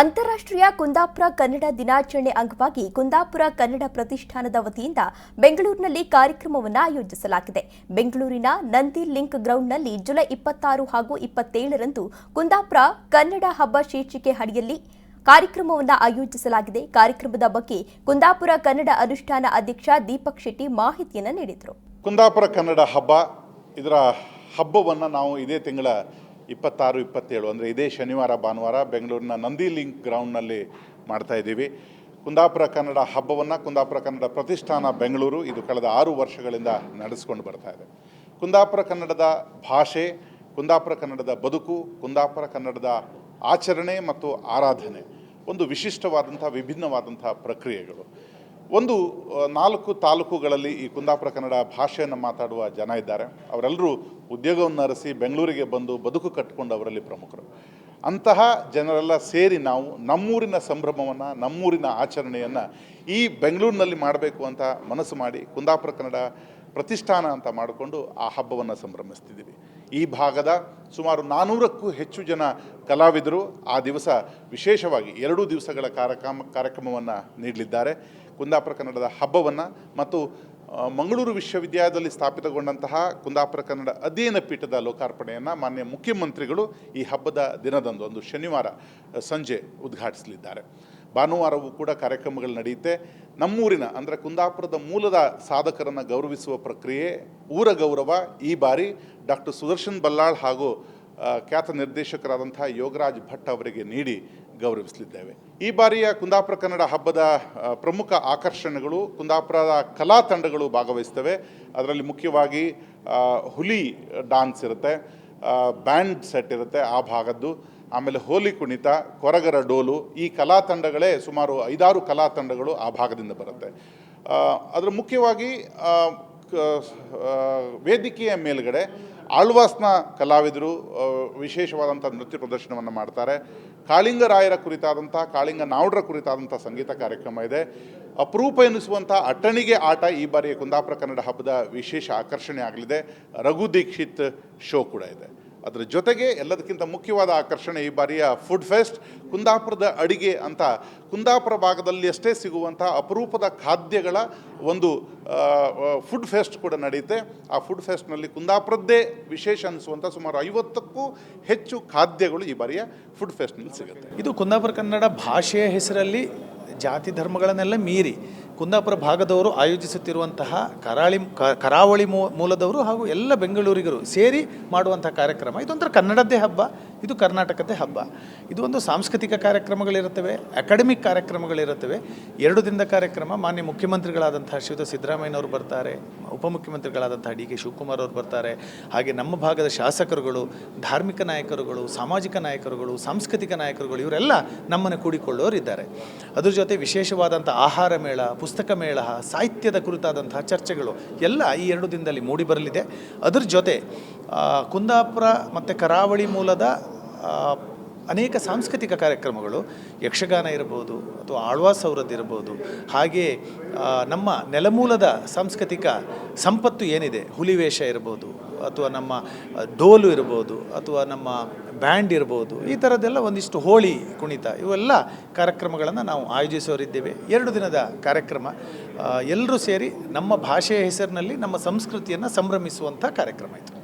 ಅಂತಾರಾಷ್ಟ್ರೀಯ ಕುಂದಾಪುರ ಕನ್ನಡ ದಿನಾಚರಣೆ ಅಂಗವಾಗಿ ಕುಂದಾಪುರ ಕನ್ನಡ ಪ್ರತಿಷ್ಠಾನದ ವತಿಯಿಂದ ಬೆಂಗಳೂರಿನಲ್ಲಿ ಕಾರ್ಯಕ್ರಮವನ್ನು ಆಯೋಜಿಸಲಾಗಿದೆ. ಬೆಂಗಳೂರಿನ ನಂದಿ ಲಿಂಕ್ ಗ್ರೌಂಡ್ನಲ್ಲಿ ಜುಲೈ ಇಪ್ಪತ್ತಾರು ಹಾಗೂ ಇಪ್ಪತ್ತೇಳರಂದು ಕುಂದಾಪುರ ಕನ್ನಡ ಹಬ್ಬ ಶೀರ್ಷಿಕೆ ಅಡಿಯಲ್ಲಿ ಕಾರ್ಯಕ್ರಮವನ್ನು ಆಯೋಜಿಸಲಾಗಿದೆ. ಕಾರ್ಯಕ್ರಮದ ಬಗ್ಗೆ ಕುಂದಾಪುರ ಕನ್ನಡ ಅನುಷ್ಠಾನ ಅಧ್ಯಕ್ಷ ದೀಪಕ್ ಶೆಟ್ಟಿ ಮಾಹಿತಿಯನ್ನು ನೀಡಿದರು. ಕುಂದಾಪುರ ಕನ್ನಡ ಹಬ್ಬ, ಇದರ ಹಬ್ಬವನ್ನು ನಾವು ಇದೇ ತಿಂಗಳ ಇಪ್ಪತ್ತಾರು, ಇಪ್ಪತ್ತೇಳು, ಅಂದರೆ ಇದೇ ಶನಿವಾರ, ಭಾನುವಾರ ಬೆಂಗಳೂರಿನ ನಂದಿ ಲಿಂಕ್ ಗ್ರೌಂಡ್ನಲ್ಲಿ ಮಾಡ್ತಾ ಇದ್ದೀವಿ. ಕುಂದಾಪುರ ಕನ್ನಡ ಹಬ್ಬವನ್ನು ಕುಂದಾಪುರ ಕನ್ನಡ ಪ್ರತಿಷ್ಠಾನ ಬೆಂಗಳೂರು ಇದು ಕಳೆದ ಆರು ವರ್ಷಗಳಿಂದ ನಡೆಸ್ಕೊಂಡು ಬರ್ತಾ ಇದೆ. ಕುಂದಾಪುರ ಕನ್ನಡದ ಭಾಷೆ, ಕುಂದಾಪುರ ಕನ್ನಡದ ಬದುಕು, ಕುಂದಾಪುರ ಕನ್ನಡದ ಆಚರಣೆ ಮತ್ತು ಆರಾಧನೆ, ಒಂದು ವಿಶಿಷ್ಟವಾದಂಥ, ವಿಭಿನ್ನವಾದಂಥ ಪ್ರಕ್ರಿಯೆಗಳು. ಒಂದು ನಾಲ್ಕು ತಾಲೂಕುಗಳಲ್ಲಿ ಈ ಕುಂದಾಪುರ ಕನ್ನಡ ಭಾಷೆಯನ್ನು ಮಾತಾಡುವ ಜನ ಇದ್ದಾರೆ. ಅವರೆಲ್ಲರೂ ಉದ್ಯೋಗವನ್ನು ಅರಸಿ ಬೆಂಗಳೂರಿಗೆ ಬಂದು ಬದುಕು ಕಟ್ಟಿಕೊಂಡು ಅವರಲ್ಲಿ ಪ್ರಮುಖರು. ಅಂತಹ ಜನರೆಲ್ಲ ಸೇರಿ ನಾವು ನಮ್ಮೂರಿನ ಸಂಭ್ರಮವನ್ನು, ನಮ್ಮೂರಿನ ಆಚರಣೆಯನ್ನು ಈ ಬೆಂಗಳೂರಿನಲ್ಲಿ ಮಾಡಬೇಕು ಅಂತ ಮನಸ್ಸು ಮಾಡಿ ಕುಂದಾಪುರ ಕನ್ನಡ ಪ್ರತಿಷ್ಠಾನ ಅಂತ ಮಾಡಿಕೊಂಡು ಆ ಹಬ್ಬವನ್ನು ಸಂಭ್ರಮಿಸ್ತಿದ್ದೀವಿ. ಈ ಭಾಗದ ಸುಮಾರು ನಾನ್ನೂರಕ್ಕೂ ಹೆಚ್ಚು ಜನ ಕಲಾವಿದರು ಆ ದಿವಸ ವಿಶೇಷವಾಗಿ ಎರಡೂ ದಿವಸಗಳ ಕಾರ್ಯಕ್ರಮ, ಕಾರ್ಯಕ್ರಮವನ್ನು ನೀಡಲಿದ್ದಾರೆ. ಕುಂದಾಪುರ ಕನ್ನಡದ ಹಬ್ಬವನ್ನು ಮತ್ತು ಮಂಗಳೂರು ವಿಶ್ವವಿದ್ಯಾಲಯದಲ್ಲಿ ಸ್ಥಾಪಿತಗೊಂಡಂತಹ ಕುಂದಾಪುರ ಕನ್ನಡ ಅಧ್ಯಯನ ಪೀಠದ ಲೋಕಾರ್ಪಣೆಯನ್ನು ಮಾನ್ಯ ಮುಖ್ಯಮಂತ್ರಿಗಳು ಈ ಹಬ್ಬದ ದಿನದಂದು, ಒಂದು ಶನಿವಾರ ಸಂಜೆ ಉದ್ಘಾಟಿಸಲಿದ್ದಾರೆ. ಭಾನುವಾರವೂ ಕೂಡ ಕಾರ್ಯಕ್ರಮಗಳು ನಡೆಯುತ್ತೆ. ನಮ್ಮೂರಿನ, ಅಂದರೆ ಕುಂದಾಪುರದ ಮೂಲದ ಸಾಧಕರನ್ನು ಗೌರವಿಸುವ ಪ್ರಕ್ರಿಯೆ ಊರ ಗೌರವ ಈ ಬಾರಿ ಡಾಕ್ಟರ್ ಸುದರ್ಶನ್ ಬಲ್ಲಾಳ್ ಹಾಗೂ ಖ್ಯಾತ ನಿರ್ದೇಶಕರಾದಂಥ ಯೋಗರಾಜ್ ಭಟ್ ಅವರಿಗೆ ನೀಡಿ ಗೌರವಿಸಲಿದ್ದೇವೆ. ಈ ಬಾರಿಯ ಕುಂದಾಪುರ ಕನ್ನಡ ಹಬ್ಬದ ಪ್ರಮುಖ ಆಕರ್ಷಣೆಗಳು ಕುಂದಾಪುರದ ಕಲಾ ತಂಡಗಳು ಭಾಗವಹಿಸ್ತವೆ ಅದರಲ್ಲಿ ಮುಖ್ಯವಾಗಿ ಹುಲಿ ಡಾನ್ಸ್ ಇರುತ್ತೆ ಬ್ಯಾಂಡ್ ಸೆಟ್ ಇರುತ್ತೆ ಆ ಭಾಗದ್ದು. ಆಮೇಲೆ ಹೋಲಿ ಕುಣಿತ, ಕೊರಗರ ಡೋಲು, ಈ ಕಲಾ ತಂಡಗಳೇ ಸುಮಾರು ಐದಾರು ಕಲಾ ತಂಡಗಳು ಆ ಭಾಗದಿಂದ ಬರುತ್ತೆ. ಅದರ ಮುಖ್ಯವಾಗಿ ವೇದಿಕೆಯ ಮೇಲ್ಗಡೆ ಆಳ್ವಾಸ್ನ ಕಲಾವಿದರು ವಿಶೇಷವಾದಂಥ ನೃತ್ಯ ಪ್ರದರ್ಶನವನ್ನು ಮಾಡ್ತಾರೆ. ಕಾಳಿಂಗರಾಯರ ಕುರಿತಾದಂಥ, ಕಾಳಿಂಗ ನಾವುಡ್ರ ಕುರಿತಾದಂಥ ಸಂಗೀತ ಕಾರ್ಯಕ್ರಮ ಇದೆ. ಅಪರೂಪ ಎನಿಸುವಂಥ ಅಟ್ಟಣಿಗೆ ಆಟ ಈ ಬಾರಿಯ ಕುಂದಾಪುರ ಕನ್ನಡ ಹಬ್ಬದ ವಿಶೇಷ ಆಕರ್ಷಣೆ ಆಗಲಿದೆ. ರಘು ದೀಕ್ಷಿತ್ ಶೋ ಕೂಡ ಇದೆ. ಅದರ ಜೊತೆಗೆ ಎಲ್ಲದಕ್ಕಿಂತ ಮುಖ್ಯವಾದ ಆಕರ್ಷಣೆ ಈ ಬಾರಿಯ ಫುಡ್ ಫೆಸ್ಟ್, ಕುಂದಾಪುರದ ಅಡಿಗೆ ಅಂತ. ಕುಂದಾಪುರ ಭಾಗದಲ್ಲಿ ಅಷ್ಟೇ ಸಿಗುವಂಥ ಅಪರೂಪದ ಖಾದ್ಯಗಳ ಒಂದು ಫುಡ್ ಫೆಸ್ಟ್ ಕೂಡ ನಡೆಯುತ್ತೆ. ಆ ಫುಡ್ ಫೆಸ್ಟ್ನಲ್ಲಿ ಕುಂದಾಪುರದ್ದೇ ವಿಶೇಷ ಅನಿಸುವಂಥ ಸುಮಾರು ಐವತ್ತಕ್ಕೂ ಹೆಚ್ಚು ಖಾದ್ಯಗಳು ಈ ಬಾರಿಯ ಫುಡ್ ಫೆಸ್ಟ್ನಲ್ಲಿ ಸಿಗುತ್ತೆ. ಇದು ಕುಂದಾಪುರ ಕನ್ನಡ ಭಾಷೆಯ ಹೆಸರಲ್ಲಿ ಜಾತಿ ಧರ್ಮಗಳನ್ನೆಲ್ಲ ಮೀರಿ ಕುಂದಾಪುರ ಭಾಗದವರು ಆಯೋಜಿಸುತ್ತಿರುವಂತಹ ಕರಾಳಿ ಕರಾವಳಿ ಮೂಲದವರು ಹಾಗೂ ಎಲ್ಲ ಬೆಂಗಳೂರಿಗರು ಸೇರಿ ಮಾಡುವಂಥ ಕಾರ್ಯಕ್ರಮ. ಇದೊಂಥರ ಕನ್ನಡದ್ದೇ ಹಬ್ಬ. ಇದು ಕರ್ನಾಟಕದ ಹಬ್ಬ. ಇದು ಒಂದು ಸಾಂಸ್ಕೃತಿಕ ಕಾರ್ಯಕ್ರಮಗಳಿರುತ್ತವೆ, ಅಕಾಡೆಮಿಕ್ ಕಾರ್ಯಕ್ರಮಗಳಿರುತ್ತವೆ. ಎರಡು ದಿನದ ಕಾರ್ಯಕ್ರಮ, ಮಾನ್ಯ ಮುಖ್ಯಮಂತ್ರಿಗಳಾದಂಥ ಶ್ರೀಯುತ ಸಿದ್ದರಾಮಯ್ಯನವರು ಬರ್ತಾರೆ ಉಪಮುಖ್ಯಮಂತ್ರಿಗಳಾದಂಥ ಡಿ ಕೆ ಶಿವಕುಮಾರ್ ಅವರು ಬರ್ತಾರೆ. ಹಾಗೆ ನಮ್ಮ ಭಾಗದ ಶಾಸಕರುಗಳು, ಧಾರ್ಮಿಕ ನಾಯಕರುಗಳು, ಸಾಮಾಜಿಕ ನಾಯಕರುಗಳು, ಸಾಂಸ್ಕೃತಿಕ ನಾಯಕರುಗಳು, ಇವರೆಲ್ಲ ನಮ್ಮನ್ನು ಕೂಡಿಕೊಳ್ಳೋರು ಇದ್ದಾರೆ. ಅದ್ರ ಜೊತೆ ವಿಶೇಷವಾದಂಥ ಆಹಾರ ಮೇಳ, ಪುಸ್ತಕ ಮೇಳ, ಸಾಹಿತ್ಯದ ಕುರಿತಾದಂತಹ ಚರ್ಚೆಗಳು ಎಲ್ಲ ಈ ಎರಡು ದಿನದಲ್ಲಿ ಮೂಡಿ ಬರಲಿದೆ. ಅದ್ರ ಜೊತೆ ಕುಂದಾಪುರ ಮತ್ತು ಕರಾವಳಿ ಮೂಲದ ಅನೇಕ ಸಾಂಸ್ಕೃತಿಕ ಕಾರ್ಯಕ್ರಮಗಳು, ಯಕ್ಷಗಾನ ಇರ್ಬೋದು ಅಥವಾ ಆಳ್ವಾಸ್ ಅವರದ್ದಿರ್ಬೋದು ಹಾಗೆ ನಮ್ಮ ನೆಲಮೂಲದ ಸಾಂಸ್ಕೃತಿಕ ಸಂಪತ್ತು ಏನಿದೆ? ಹುಲಿವೇಷ ಇರ್ಬೋದು ಅಥವಾ ನಮ್ಮ ಡೋಲು ಇರ್ಬೋದು ಅಥವಾ ನಮ್ಮ ಬ್ಯಾಂಡ್ ಇರ್ಬೋದು, ಈ ಥರದ್ದೆಲ್ಲ ಒಂದಿಷ್ಟು ಹೋಳಿ, ಕುಣಿತ ಇವೆಲ್ಲ ಕಾರ್ಯಕ್ರಮಗಳನ್ನು ನಾವು ಆಯೋಜಿಸೋರಿದ್ದೇವೆ ಎರಡು ದಿನದ ಕಾರ್ಯಕ್ರಮ. ಎಲ್ಲರೂ ಸೇರಿ ನಮ್ಮ ಭಾಷೆಯ ಹೆಸರಿನಲ್ಲಿ ನಮ್ಮ ಸಂಸ್ಕೃತಿಯನ್ನು ಸಂಭ್ರಮಿಸುವಂಥ ಕಾರ್ಯಕ್ರಮ ಇದು.